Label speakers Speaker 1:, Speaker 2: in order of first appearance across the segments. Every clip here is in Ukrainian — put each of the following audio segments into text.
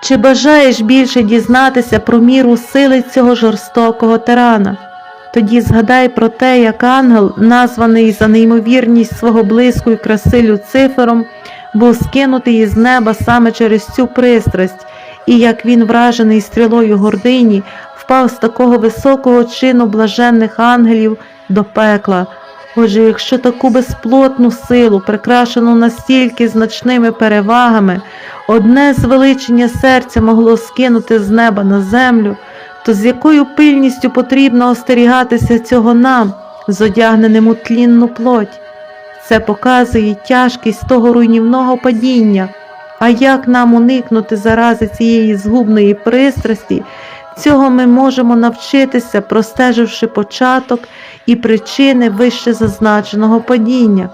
Speaker 1: Чи бажаєш більше дізнатися про міру сили цього жорстокого тирана? Тоді згадай про те, як ангел, названий за неймовірність свого блиску і краси Люцифером, був скинутий із неба саме через цю пристрасть, і як він, вражений стрілою гордині, впав з такого високого чину блаженних ангелів до пекла. Отже, якщо таку безплотну силу, прикрашену настільки значними перевагами, одне звеличення серця могло скинути з неба на землю, то з якою пильністю потрібно остерігатися цього нам, зодягненим у тлінну плоть? Це показує тяжкість того руйнівного падіння. А як нам уникнути зарази цієї згубної пристрасті, цього ми можемо навчитися, простеживши початок і причини вище зазначеного падіння.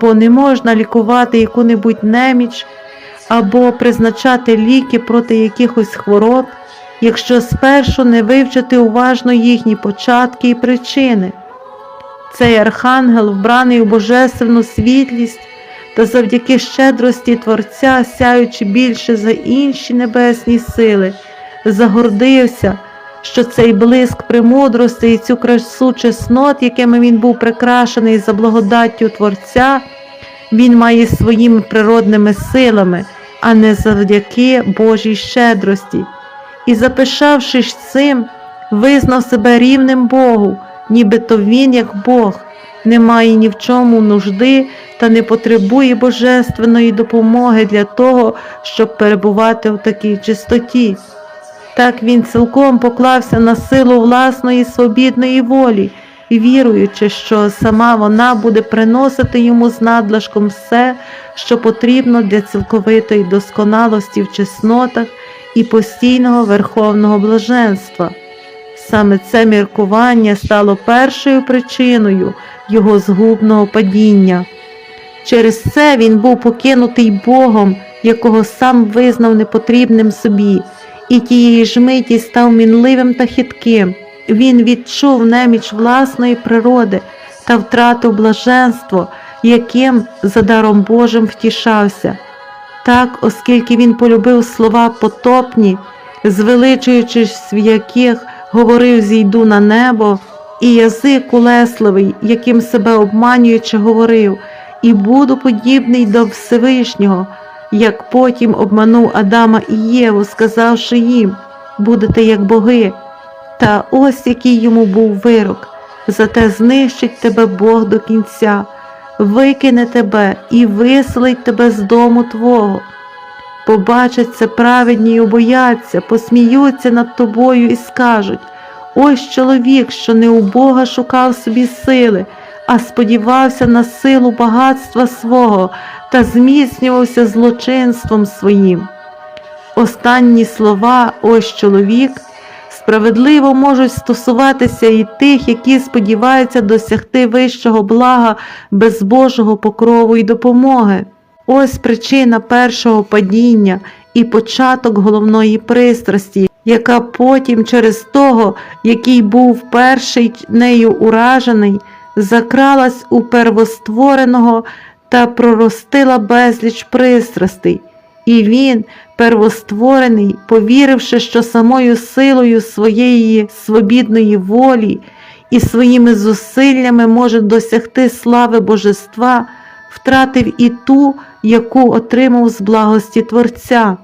Speaker 1: Бо не можна лікувати яку-небудь неміч або призначати ліки проти якихось хвороб, якщо спершу не вивчити уважно їхні початки і причини. Цей архангел, вбраний у божественну світлість та завдяки щедрості Творця, сяючи більше за інші небесні сили, загордився, що цей блиск премудрості і цю красу чеснот, якими він був прикрашений за благодаттю Творця, він має своїми природними силами, а не завдяки Божій щедрості. І, запишавшись цим, визнав себе рівним Богу, нібито він, як Бог, не має ні в чому нужди та не потребує божественної допомоги для того, щоб перебувати в такій чистоті. Так він цілком поклався на силу власної свобідної волі, віруючи, що сама вона буде приносити йому з надлишком все, що потрібно для цілковитої досконалості в чеснотах і постійного верховного блаженства. Саме це міркування стало першою причиною його згубного падіння. Через це він був покинутий Богом, якого сам визнав непотрібним собі, і тієї ж миті став мінливим та хитким. Він відчув неміч власної природи та втратив блаженство, яким за даром Божим втішався. Так, оскільки він полюбив слова потопні, звеличуючись в яких говорив зійду на небо, і язик улесливий, яким себе обманюючи, говорив, і буду подібний до Всевишнього, як потім обманув Адама і Єву, сказавши їм, будете як боги. Та ось який йому був вирок, зате знищить тебе Бог до кінця, викине тебе і виселить тебе з дому Твого. Побачать це праведні й обояться, посміються над тобою і скажуть ось чоловік, що не у Бога шукав собі сили, а сподівався на силу багатства свого та зміцнювався злочинством своїм. Останні слова, ось чоловік, справедливо можуть стосуватися і тих, які сподіваються досягти вищого блага без Божого покрову і допомоги. Ось причина першого падіння і початок головної пристрасті, яка потім через того, який був перший нею уражений, закралась у первоствореного та проростила безліч пристрастей. І він, первостворений, повіривши, що самою силою своєї свобідної волі і своїми зусиллями може досягти слави Божества, втратив і ту, яку отримав з благості Творця.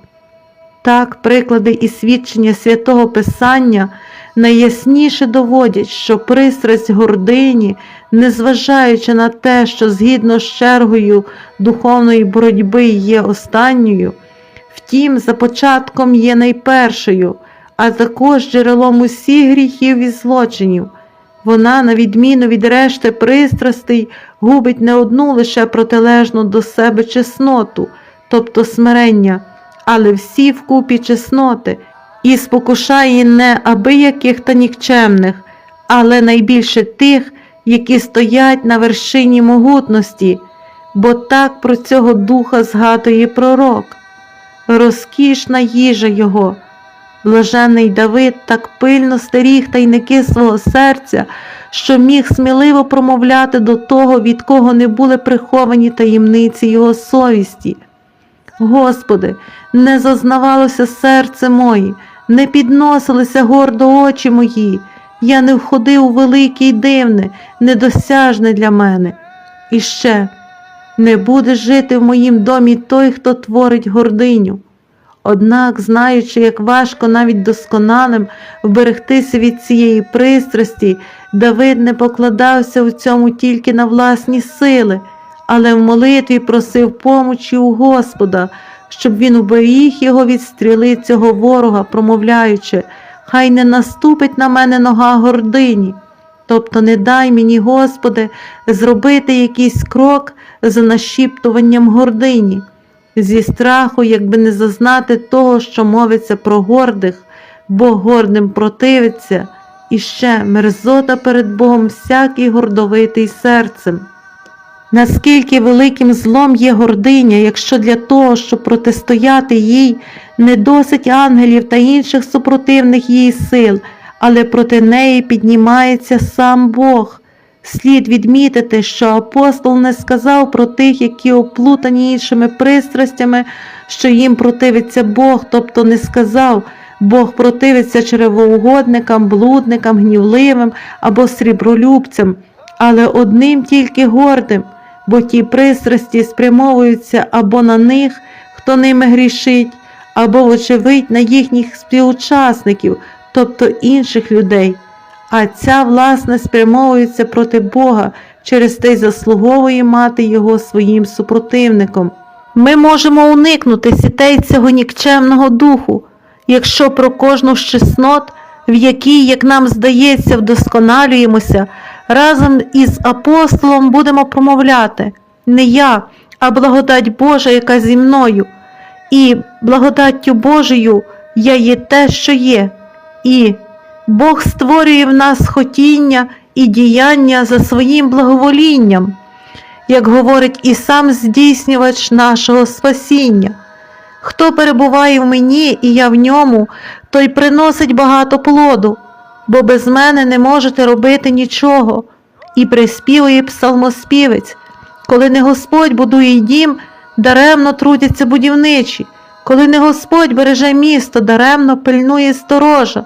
Speaker 1: Так, приклади і свідчення святого Писання найясніше доводять, що пристрасть гордині, незважаючи на те, що згідно з чергою духовної боротьби є останньою, втім, за початком є найпершою, а також джерелом усіх гріхів і злочинів. Вона, на відміну від решти пристрастей, губить не одну лише протилежну до себе чесноту, тобто смирення, але всі вкупі чесноти, і спокушає не абияких та нікчемних, але найбільше тих, які стоять на вершині могутності, бо так про цього духа згадує пророк. Розкішна їжа його. Блажений Давид так пильно стеріг тайники свого серця, що міг сміливо промовляти до того, від кого не були приховані таємниці його совісті. Господи, не зазнавалося серце моє, не підносилися гордо очі мої, я не входив у велике й дивне, недосяжне для мене. І ще не буде жити в моїм домі той, хто творить гординю. Однак, знаючи, як важко навіть досконалим вберегтися від цієї пристрасті, Давид не покладався у цьому тільки на власні сили, але в молитві просив помочі у Господа, щоб він уберіг його від стріли цього ворога, промовляючи, хай не наступить на мене нога гордині. Тобто не дай мені, Господи, зробити якийсь крок за нашіптуванням гордині, зі страху, якби не зазнати того, що мовиться про гордих, Бог гордим противиться, і ще мерзота перед Богом всякий гордовитий серцем. Наскільки великим злом є гординя, якщо для того, щоб протистояти їй, не досить ангелів та інших супротивних її сил, але проти неї піднімається сам Бог. Слід відмітити, що апостол не сказав про тих, які оплутані іншими пристрастями, що їм противиться Бог, тобто не сказав, Бог противиться черевоугодникам, блудникам, гнівливим або срібролюбцям, але одним тільки гордим, бо ті пристрасті спрямовуються або на них, хто ними грішить, або, вочевидь, на їхніх співучасників, тобто інших людей. А ця, власне, спрямовується проти Бога, через те й заслуговує мати його своїм супротивником. Ми можемо уникнути сітей цього нікчемного духу, якщо про кожну з чеснот, в якій, як нам здається, вдосконалюємося, разом із апостолом будемо промовляти не я, а благодать Божа, яка зі мною, і благодаттю Божою я є те, що є, і Бог створює в нас хотіння і діяння за своїм благоволінням, як говорить і сам здійснювач нашого спасіння. Хто перебуває в мені і я в ньому, той приносить багато плоду, бо без мене не можете робити нічого. І приспівує псалмоспівець, коли не Господь будує дім, даремно трудяться будівничі, коли не Господь береже місто, даремно пильнує сторожа.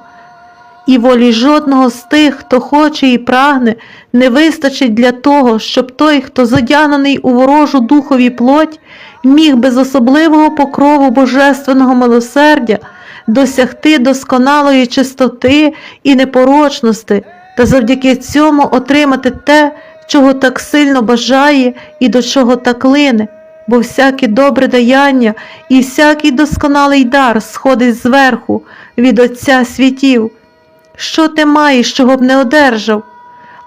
Speaker 1: І волі жодного з тих, хто хоче і прагне, не вистачить для того, щоб той, хто задягнений у ворожу духові плоть, міг без особливого покрову божественного милосердя досягти досконалої чистоти і непорочності, та завдяки цьому отримати те, чого так сильно бажає і до чого так лине, бо всяке добре даяння і всякий досконалий дар сходить зверху від Отця світів. Що ти маєш, чого б не одержав?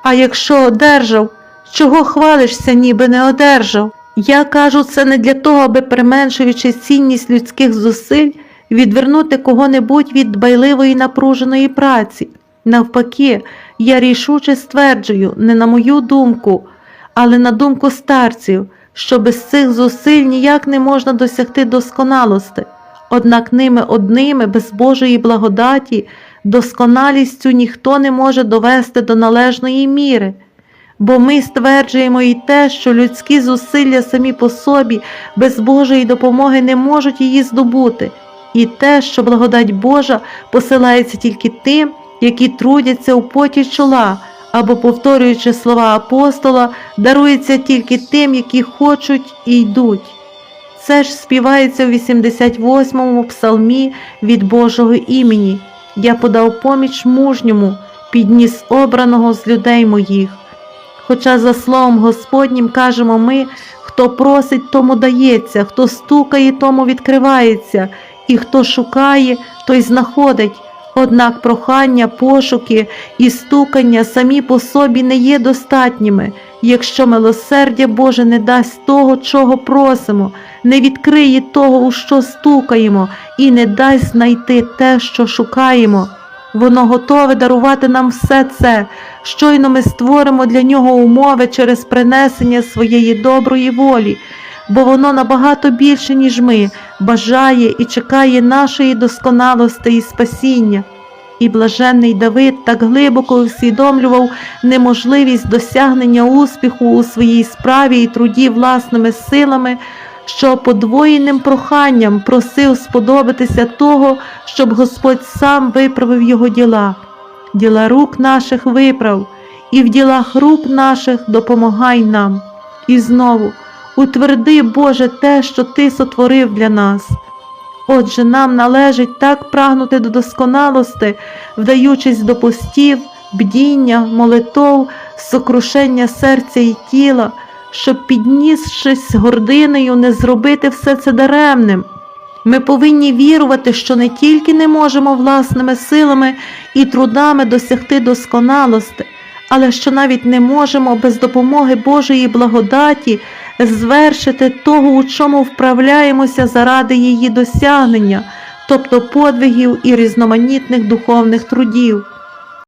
Speaker 1: А якщо одержав, чого хвалишся, ніби не одержав? Я кажу це не для того, аби применшуючи цінність людських зусиль, відвернути кого-небудь від дбайливої напруженої праці. Навпаки, я рішуче стверджую, не на мою думку, але на думку старців, що без цих зусиль ніяк не можна досягти досконалости. Однак ними одними, без Божої благодаті, досконалістю ніхто не може довести до належної міри, бо ми стверджуємо і те, що людські зусилля самі по собі без Божої допомоги не можуть її здобути, і те, що благодать Божа посилається тільки тим, які трудяться у поті чола, або, повторюючи слова апостола, дарується тільки тим, які хочуть і йдуть. Це ж співається в 88-му псалмі від Божого імені. Я подав поміч мужньому, підніс обраного з людей моїх. Хоча, за словом Господнім, кажемо ми, хто просить, тому дається, хто стукає, тому відкривається, і хто шукає, той знаходить. Однак прохання, пошуки і стукання самі по собі не є достатніми, якщо милосердя Боже не дасть того, чого просимо, не відкриє того, у що стукаємо, і не дасть знайти те, що шукаємо. Воно готове дарувати нам все це. Щойно ми створимо для нього умови через принесення своєї доброї волі, бо воно набагато більше, ніж ми, бажає і чекає нашої досконалості і спасіння. І блаженний Давид так глибоко усвідомлював неможливість досягнення успіху у своїй справі і труді власними силами, що подвоєним проханням просив сподобатися того, щоб Господь сам виправив його діла. Діла рук наших виправ, і в ділах рук наших допомагай нам. І знову утверди, Боже, те, що Ти сотворив для нас. Отже, нам належить так прагнути до досконалости, вдаючись до постів, бдіння, молитов, сокрушення серця і тіла, щоб, піднісшись гординою, не зробити все це даремним. Ми повинні вірувати, що не тільки не можемо власними силами і трудами досягти досконалости, але що навіть не можемо без допомоги Божої благодаті звершити того, у чому вправляємося заради її досягнення, тобто подвигів і різноманітних духовних трудів.